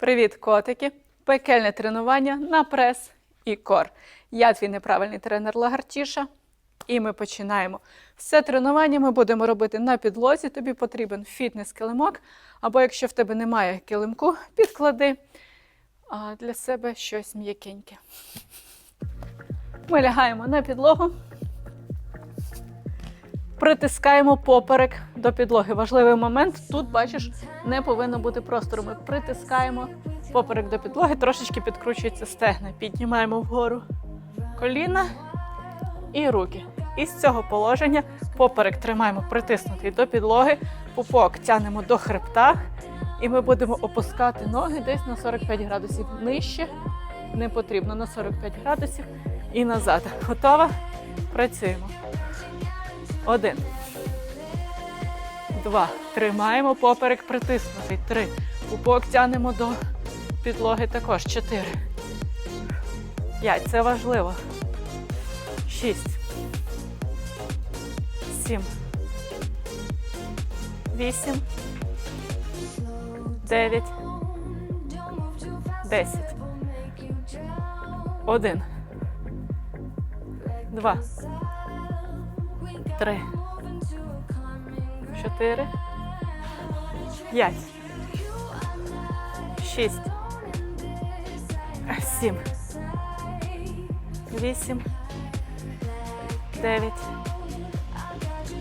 Привіт, котики! Пекельне тренування на прес і кор. Я твій неправильний тренер Лагартіша. І ми починаємо. Все тренування ми будемо робити на підлозі. Тобі потрібен фітнес-килимок. Або якщо в тебе немає килимку, підклади для себе щось м'якеньке. Ми лягаємо на підлогу. Притискаємо поперек до підлоги. Важливий момент. Тут, бачиш, не повинно бути простору. Ми притискаємо поперек до підлоги, трошечки підкручується стегна. Піднімаємо вгору коліна і руки. І з цього положення поперек тримаємо притиснутий до підлоги, пупок тянемо до хребта, і ми будемо опускати ноги десь на 45 градусів нижче. Не потрібно на 45 градусів і назад. Готова? Працюємо. Один. Два. Тримаємо поперек притиснутий. Три. Пупок тянемо до підлоги також. Чотири. П'ять. Це важливо. Шість. Сім. Вісім. Дев'ять. Десять. Один. Два. Три. Чотири. П'ять. Шість. Сім. Вісім. Дев'ять.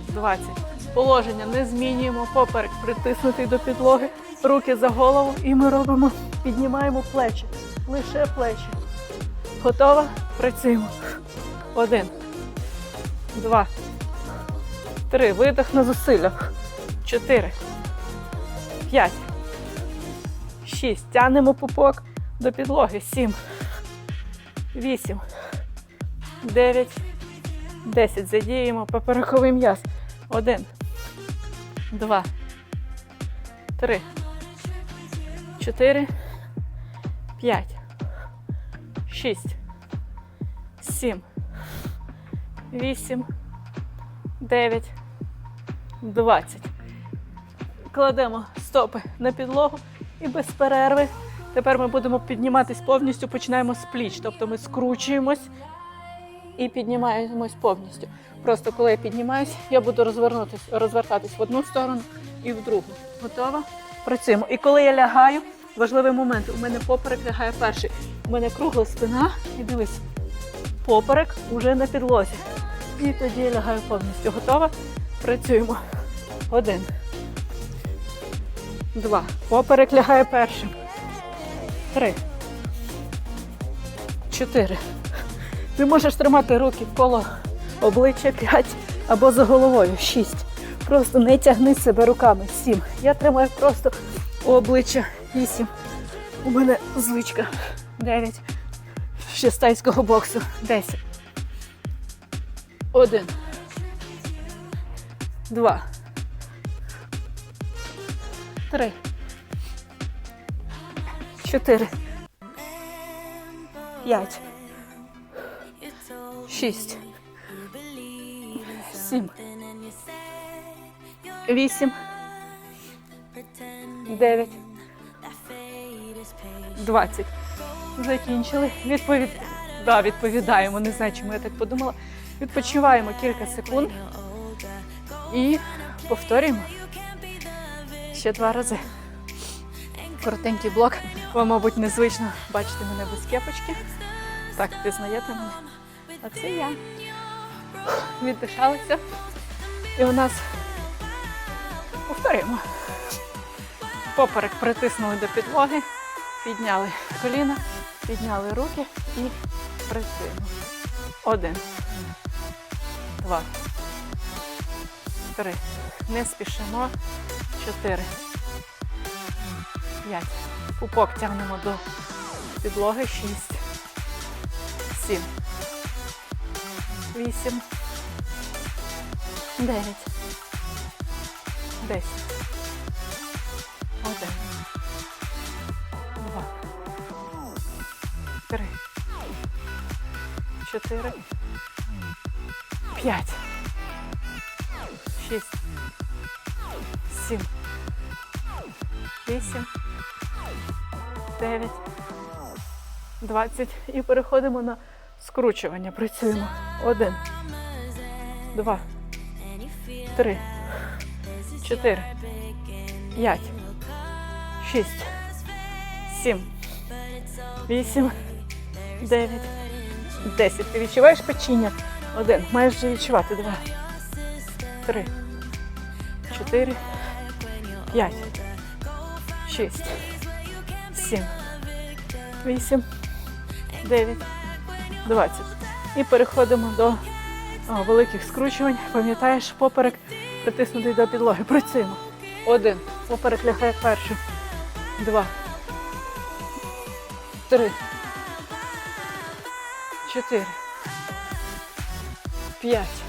Двадцять. Положення не змінюємо. Поперек притиснутий до підлоги. Руки за голову. І ми робимо. Піднімаємо плечі. Лише плечі. Готова? Працюємо. Один. Два. Три. Видих на зусиллях. Чотири. П'ять. Шість. Тянемо пупок до підлоги. Сім. Вісім. Дев'ять. Десять. Задіємо поперековий м'яз. Один. Два. Три. Чотири. П'ять. Шість. Сім. Вісім. 9, 20. Кладемо стопи на підлогу і без перерви. Тепер ми будемо підніматись повністю, починаємо з пліч. Тобто ми скручуємось і піднімаємось повністю. Просто коли я піднімаюсь, я буду розвернутись, розвертатись в одну сторону і в другу. Готова? Працюємо. І коли я лягаю, важливий момент. У мене поперек лягає перший. У мене кругла спина. І дивись, поперек уже на підлозі. І тоді я лягаю повністю. Готова? Працюємо. Один. Два. Поперек лягає першим. Три. Чотири. Ти можеш тримати руки коло обличчя п'ять або за головою. Шість. Просто не тягни себе руками. Сім. Я тримаю просто обличчя. Вісім. У мене звичка. Дев'ять. Ще боксу. Десять. Один. Два. Три. Чотири. П'ять. Шість. Сім. Вісім. Дев'ять. Двадцять. Закінчили. Відповідь. Да, відповідаємо. Не знаю, чому я так подумала. Відпочиваємо кілька секунд і повторюємо ще два рази. Коротенький блок. Вам, мабуть, незвично бачити мене без кепочки. Так, пізнаєте мене. А це я. Віддишалися. І у нас повторюємо. Поперек притиснули до підлоги, підняли коліна, підняли руки і працюємо. Один два, три. Не спішимо. Чотири. П'ять. Пупок тягнемо до підлоги. Шість. Сім. Вісім. Дев'ять. Десять. Один. Два. Три. Чотири. П'ять. Шість. Сім. Вісім. 9, 20. І переходимо на скручування. Працюємо. Один, два, три, чотири, п'ять, шість, сім, вісім, дев'ять, десять. Ти відчуваєш печіння? Один. Маєш вже відчувати. Два, три, чотири, п'ять, шість, сім, вісім, дев'ять, двадцять. І переходимо до о, великих скручувань. Пам'ятаєш, поперек притиснутий до підлоги. Працюємо. Один. Поперек лягає першим. Два. Три. Чотири. П'ять.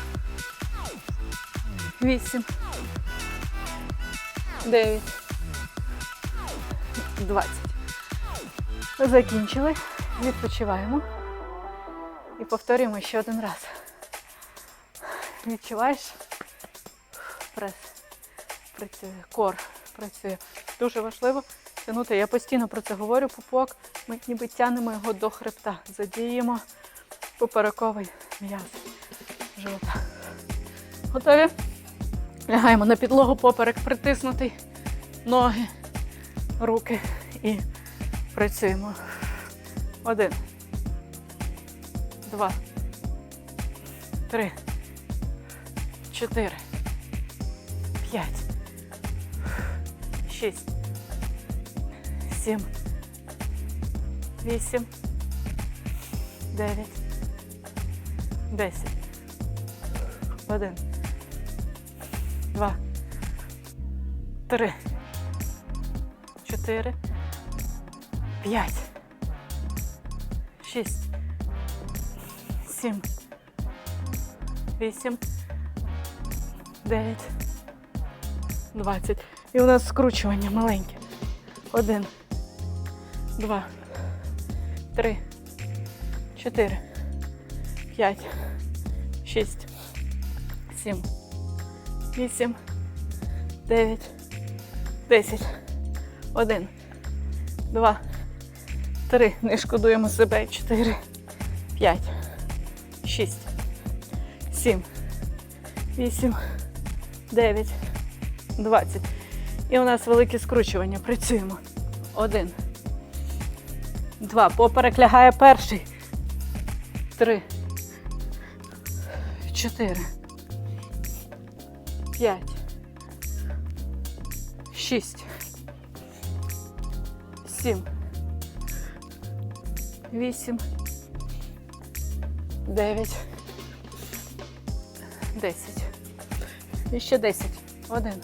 Вісім. Дев'ять. Двадцять. Закінчили. Відпочиваємо. І повторюємо ще один раз. Відчуваєш? Прес. Працює. Кор працює. Дуже важливо тягнути. Я постійно про це говорю. Пупок. Ми ніби тянемо його до хребта. Задіємо поперековий м'яз живота. Готові? Лягаємо на підлогу, поперек притиснутий, ноги, руки і працюємо. Один. Два. Три. Чотири. П'ять. Шість. Сім. Вісім. Дев'ять. Десять. Один. Два. Три. Чотири. П'ять. Шість. Сім. Вісім. Дев'ять. Двадцять. І у нас скручування маленьке. Один. Два. Три. Чотири. П'ять. Шість. Сім. Вісім. Дев'ять. Десять. Один. Два. Три. Не шкодуємо себе. Чотири. П'ять. Шість. Сім. Вісім. Дев'ять. Двадцять. І у нас велике скручування. Працюємо. Один. Два. Поперек лягає перший. Три. Чотири. П'ять. Шість. Сім. Вісім. Дев'ять. Десять. І ще десять. Один.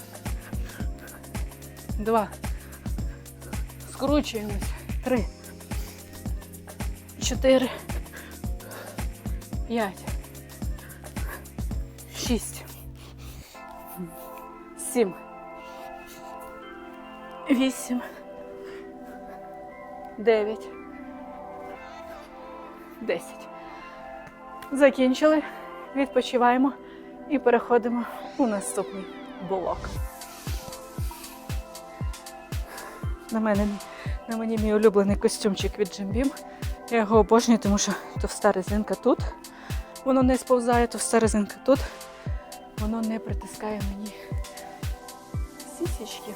Два. Скручуємось. Три. Чотири. П'ять. Сім. Вісім. Дев'ять. Десять. Закінчили. Відпочиваємо і переходимо у наступний блок. На мене на мені мій улюблений костюмчик від Beam. Я його обожнюю, тому що товста резинка тут. Воно не сповзає, товста резинка тут. Воно не притискає мені сісічки.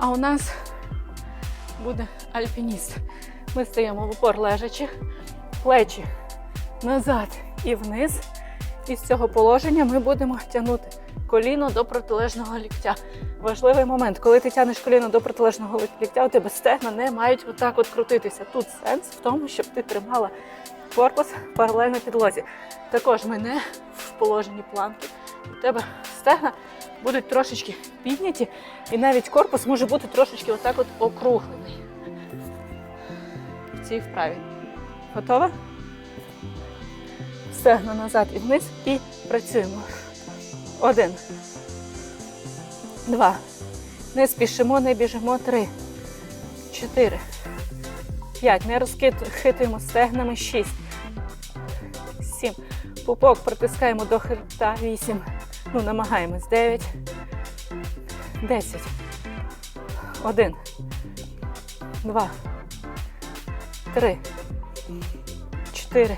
А у нас буде альпініст. Ми стоїмо в упор лежачи, плечі назад і вниз. І з цього положення ми будемо тягнути коліно до протилежного ліктя. Важливий момент, коли ти тягнеш коліно до протилежного ліктя, у тебе стегна не мають отак от крутитися. Тут сенс в тому, щоб ти тримала корпус паралельно підлозі. Також ми не в положенні планки. У тебе стегна будуть трошечки підняті, і навіть корпус може бути трошечки отак от округлений. В цій вправі. Готова? Стегна назад і вниз і працюємо. Один. Два. Не спішимо, не біжимо. Три. Чотири. П'ять. Не розхитуємо стегнами. Шість. Сім. Пупок притискаємо до хребта. Вісім. Ну, намагаємось. Дев'ять. Десять. Один. Два. Три. Чотири.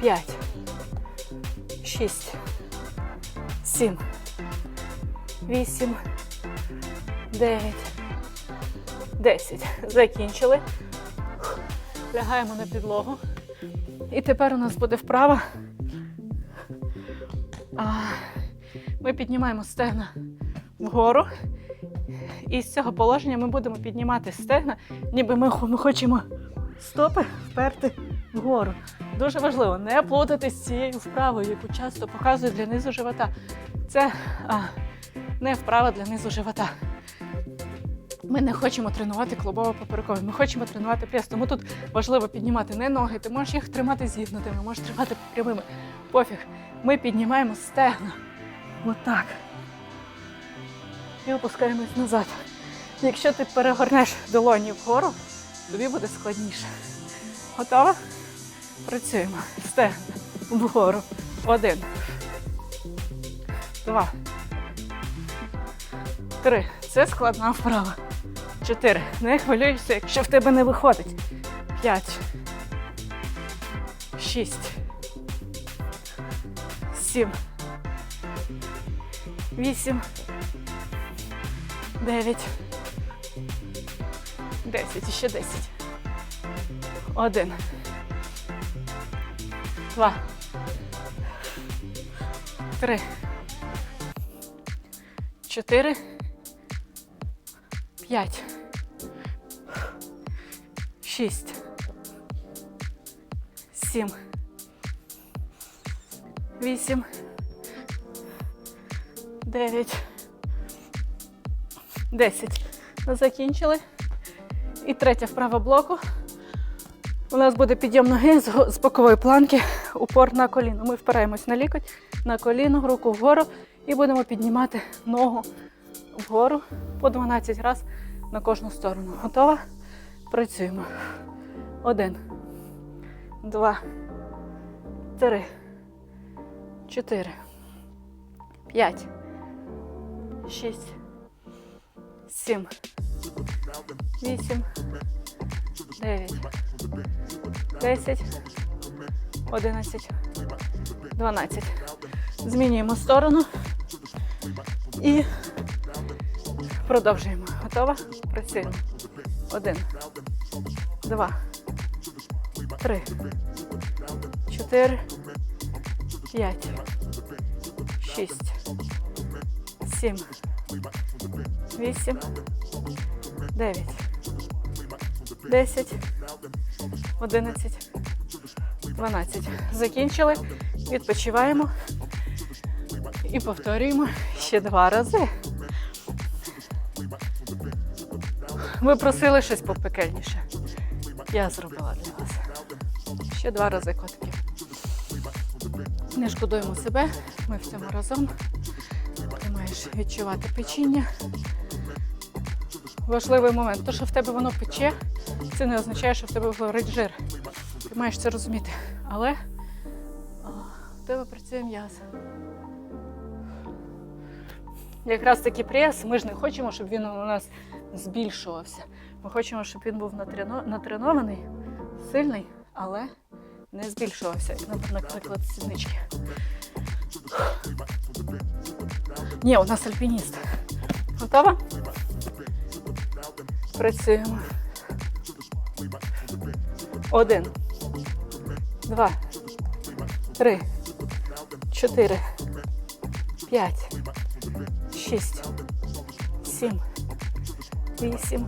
П'ять. Шість. Сім. Вісім. Дев'ять. Десять. Закінчили. Лягаємо на підлогу. І тепер у нас буде вправа. Ми піднімаємо стегна вгору. І з цього положення ми будемо піднімати стегна, ніби ми, хочемо стопи вперти вгору. Дуже важливо не плутати з цією вправою, яку часто показують для низу живота. Це а, не вправа для низу живота. Ми не хочемо тренувати клубово поперековий, ми хочемо тренувати прес. Тому тут важливо піднімати не ноги. Ти можеш їх тримати зігнутими, можеш тримати прямими. Пофіг. Ми піднімаємо стегна. Отак. І опускаємось назад. Якщо ти перегорнеш долоні вгору, тобі буде складніше. Готова? Працюємо. Стегна вгору. Один. Два. Три. Це складна вправа. Чотири. Не хвилюйся, якщо в тебе не виходить. П'ять. Шість. Сім. Вісім. Дев'ять. Десять. Ще десять. Один. Два. Три. Чотири. П'ять. Шість. Сім. Вісім. Дев'ять. Десять. Закінчили. І третя вправа блоку. У нас буде підйом ноги з бокової планки, упор на коліно. Ми впираємось на лікоть, на коліно, руку вгору і будемо піднімати ногу вгору по 12 разів на кожну сторону. Готова? Працюємо. Один, два, три, чотири, п'ять, шість, сім, вісім, дев'ять, десять, одинадцять, дванадцять. Змінюємо сторону. І продовжуємо. Готова? Працюємо. Один, два, три, чотири, п'ять, шість, сім, вісім, дев'ять, десять, одинадцять, дванадцять. Закінчили. Відпочиваємо і повторюємо ще два рази. Ви просили щось попекельніше. Я зробила для вас. Ще два рази котики. Не шкодуємо себе, ми в цьому разом. Ти маєш відчувати печіння. Важливий момент. То, що в тебе воно пече, це не означає, що в тебе горить жир. Ти маєш це розуміти. Але в тебе працює м'яз. Якраз таки прес, ми ж не хочемо, щоб він у нас збільшувався. Ми хочемо, щоб він був натренований, сильний, але не збільшувався, як, нап- наприклад, сіднички. Ні, у нас альпініст. Готова? Працюємо. Один, два, три, чотири, п'ять, шість, сім, вісім,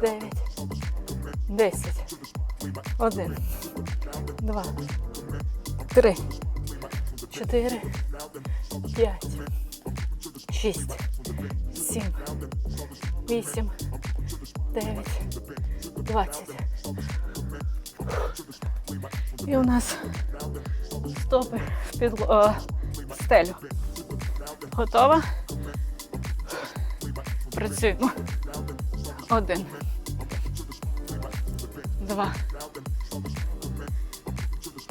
дев'ять, десять, один, два, три, чотири, п'ять, шість, сім, вісім, дев'ять, двадцять. І у нас стопи в підло... о, стелю. Готова? Працюємо. Один. Два.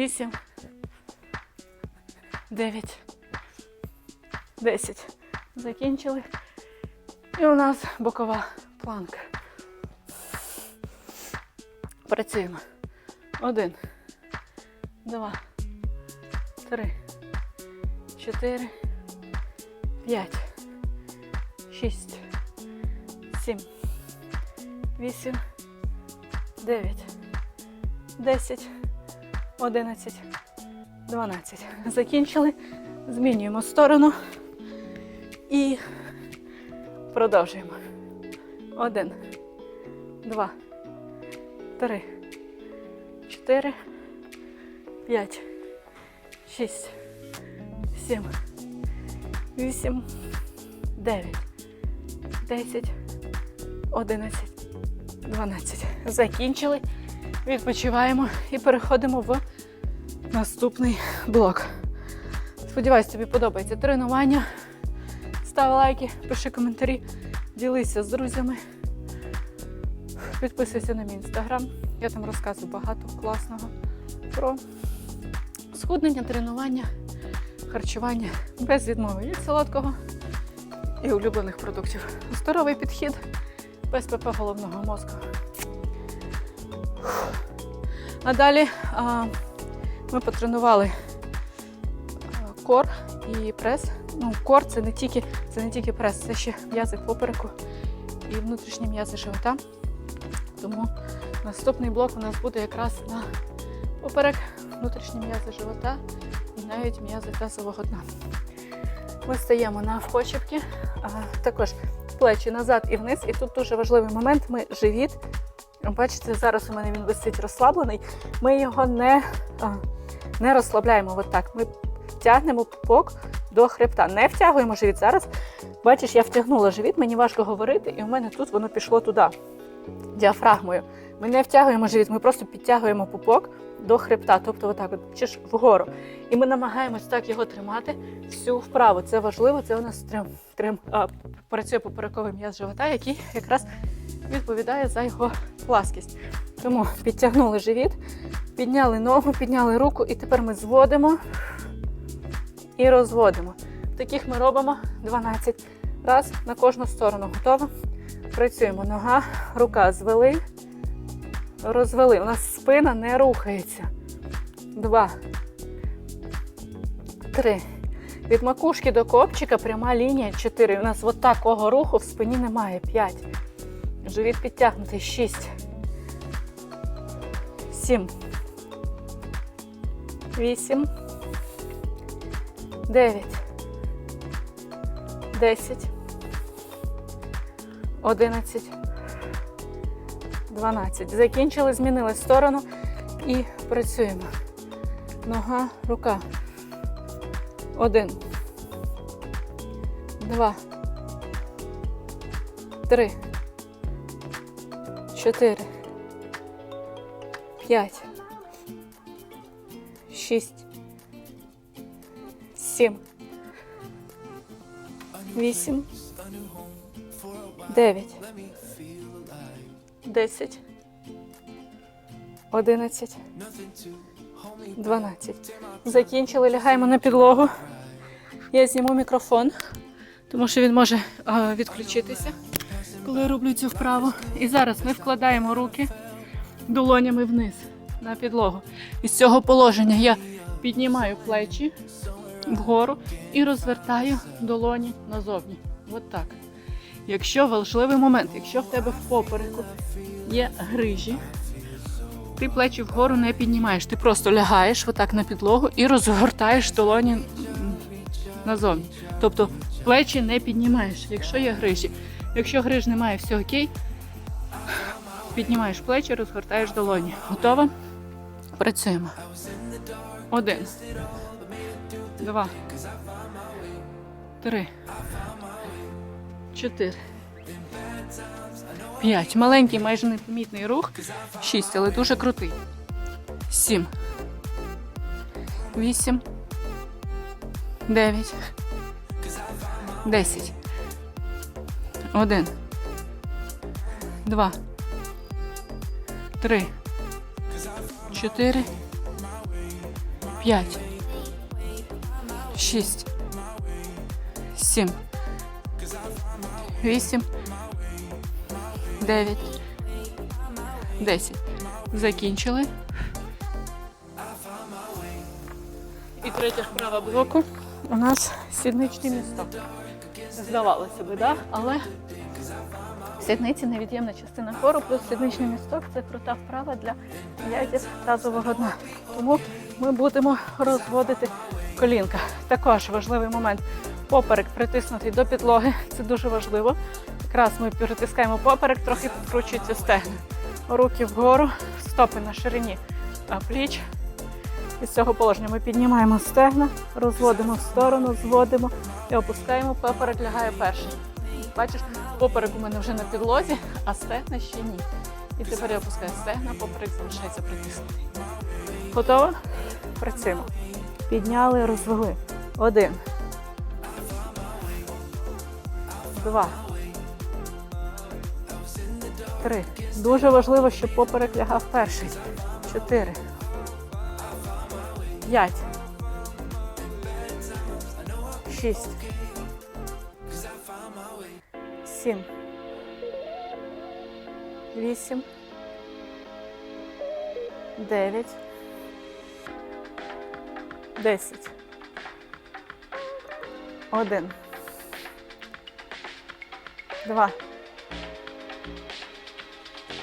Вісім. Дев'ять. Десять. Закінчили. І у нас бокова планка. Працюємо. Один. Два. Три. Чотири. П'ять. Шість. Сім. Вісім. Дев'ять. Десять. Одинадцять. Дванадцять. Закінчили. Змінюємо сторону. І продовжуємо. Один. Два. Три. Чотири. П'ять. Шість. Сім. Вісім. Дев'ять. Десять. Одинадцять. Дванадцять. Закінчили. Відпочиваємо і переходимо в наступний блок. Сподіваюсь, тобі подобається тренування. Став лайки, пиши коментарі, ділися з друзями. Підписуйся на мій інстаграм. Я там розказую багато класного про схуднення, тренування, харчування без відмови від солодкого і улюблених продуктів. Здоровий підхід без ПП головного мозку. А далі а, ми потренували кор і прес. Ну, кор це не тільки, це не тільки прес, це ще м'язи попереку і внутрішні м'язи живота. Тому наступний блок у нас буде якраз на поперек, внутрішні м'язи живота і навіть м'язи тазового дна. Ми стаємо на а, також плечі назад і вниз. І тут дуже важливий момент. Ми живіт. Бачите, зараз у мене він висить розслаблений. Ми його не, не розслабляємо. От так. Ми тягнемо пупок до хребта. Не втягуємо живіт. Зараз, бачиш, я втягнула живіт, мені важко говорити, і у мене тут воно пішло туди, діафрагмою. Ми не втягуємо живіт, ми просто підтягуємо пупок до хребта, тобто отак, от, чи ж вгору. І ми намагаємось так його тримати всю вправу. Це важливо, це у нас трим, трим, а, працює поперековий м'яз живота, який якраз відповідає за його пласкість. Тому підтягнули живіт, підняли ногу, підняли руку, і тепер ми зводимо і розводимо. Таких ми робимо 12 раз на кожну сторону. Готово? Працюємо. Нога, рука звели, розвели. У нас спина не рухається. Два. Три. Від макушки до копчика пряма лінія 4. У нас от такого руху в спині немає. 5. Живіт підтягнутий. 6. 7. 8. 9. 10. 11. 12. Закінчили, змінили сторону і працюємо. Нога, рука. Один. Два. Три. Чотири. П'ять. Шість. Сім. Вісім. Дев'ять. Десять. Одинадцять. Дванадцять. Закінчили, лягаємо на підлогу. Я зніму мікрофон, тому що він може а, відключитися, коли я роблю цю вправу. І зараз ми вкладаємо руки долонями вниз на підлогу. Із цього положення я піднімаю плечі вгору і розвертаю долоні назовні. От так. Якщо важливий момент, якщо в тебе в попереку є грижі, ти плечі вгору не піднімаєш. Ти просто лягаєш отак на підлогу і розгортаєш долоні назовні. Тобто плечі не піднімаєш, якщо є грижі. Якщо гриж немає, все окей. Піднімаєш плечі, розгортаєш долоні. Готова? Працюємо. Один. Два. Три. Чотири. П'ять. Маленький, майже непомітний рух. Шість, але дуже крутий. Сім. Вісім. Дев'ять. Десять. Один. Два. Три. Чотири. П'ять. Шість. Сім. Вісім. Дев'ять. Десять. Закінчили. І третя вправа блоку у нас сідничний місток. Здавалося би, да? але сідниці невід'ємна частина хору, плюс сідничний місток це крута вправа для м'язів тазового дна. Тому ми будемо розводити колінка. Також важливий момент. Поперек притиснутий до підлоги. Це дуже важливо. Якраз ми притискаємо поперек, трохи підкручуються стегна. Руки вгору, стопи на ширині пліч. Із цього положення ми піднімаємо стегна, розводимо в сторону, зводимо і опускаємо. Поперек лягає перший. Бачиш, поперек у мене вже на підлозі, а стегна ще ні. І тепер я опускаю стегна, поперек залишається притиснутий. Готово? Працюємо. Підняли, розвели. Один. Два. Три. Дуже важливо, щоб поперек лягав перший. Чотири. П'ять. Шість. Сім. Вісім. Дев'ять. Десять. Один. Два.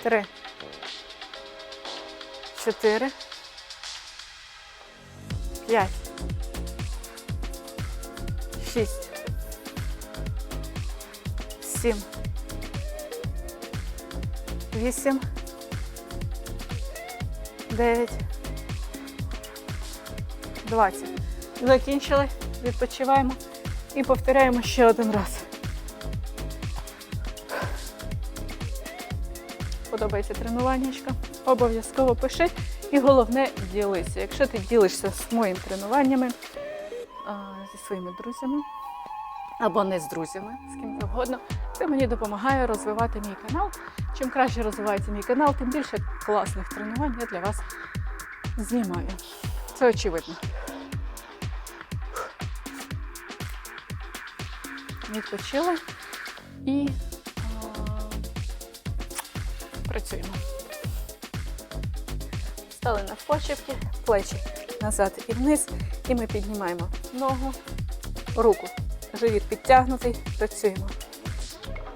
Три. Чотири. П'ять. Шість. Сім. Вісім. Дев'ять. Двадцять. Закінчили. Відпочиваємо і повторяємо ще один раз. Подобається тренуваннячко. Обов'язково пиши. І головне ділися. Якщо ти ділишся з моїми тренуваннями зі своїми друзями або не з друзями, з ким завгодно, це мені допомагає розвивати мій канал. Чим краще розвивається мій канал, тим більше класних тренувань я для вас знімаю. Це очевидно. Відпочили і а, працюємо. Стали навпочепки, плечі назад і вниз. І ми піднімаємо ногу, руку. Живіт підтягнутий. Працюємо.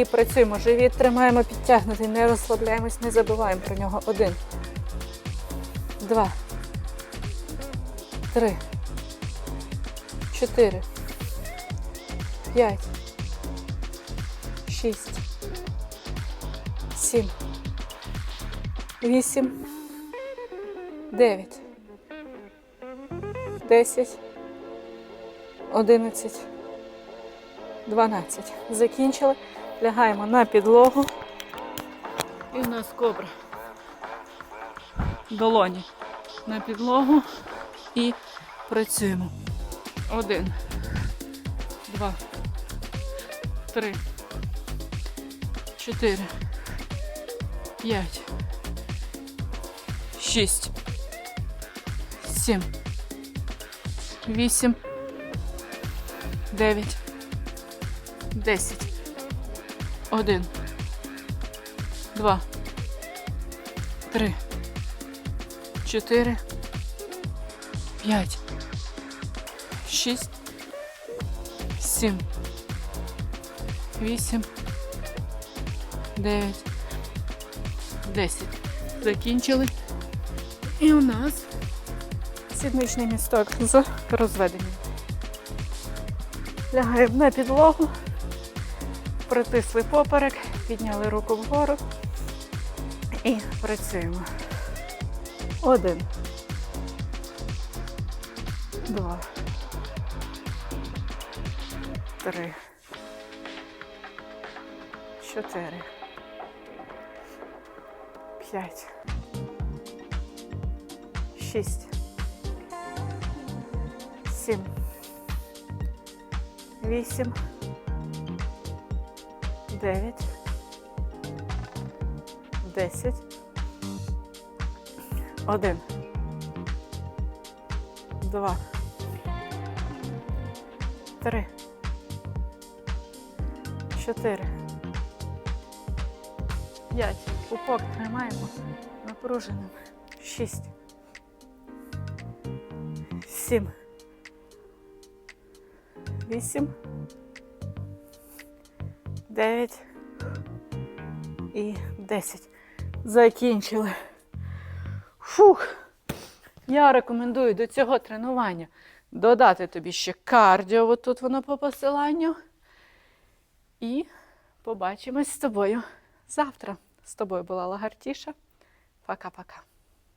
і працюємо. Живіт тримаємо підтягнутий, не розслабляємось, не забуваємо про нього. Один, два, три, чотири, п'ять, шість, сім, вісім, дев'ять. 10, 11, 12. Закінчили. Лягаємо на підлогу. І у нас кобра. долоні на підлогу і працюємо. Один, два, три, чотири, п'ять, шість, сім, вісім, дев'ять, десять. Один, два, три, чотири, п'ять, шість, сім, вісім, дев'ять, десять. Закінчили. І у нас сідничний місток з розведенням. Лягаємо на підлогу, притисли поперек, підняли руку вгору і працюємо. Один. Два. Три. Чотири. П'ять. Шість. Сім. Вісім. Дев'ять. Десять. Один. Два. Три. Чотири. П'ять. Пупок тримаємо напруженим. Шість. Сім. Вісім. Дев'ять. І десять. Закінчили. Фух. Я рекомендую до цього тренування додати тобі ще кардіо, от тут воно по посиланню. І побачимось з тобою завтра. З тобою була Лагартіша. Пока-пока.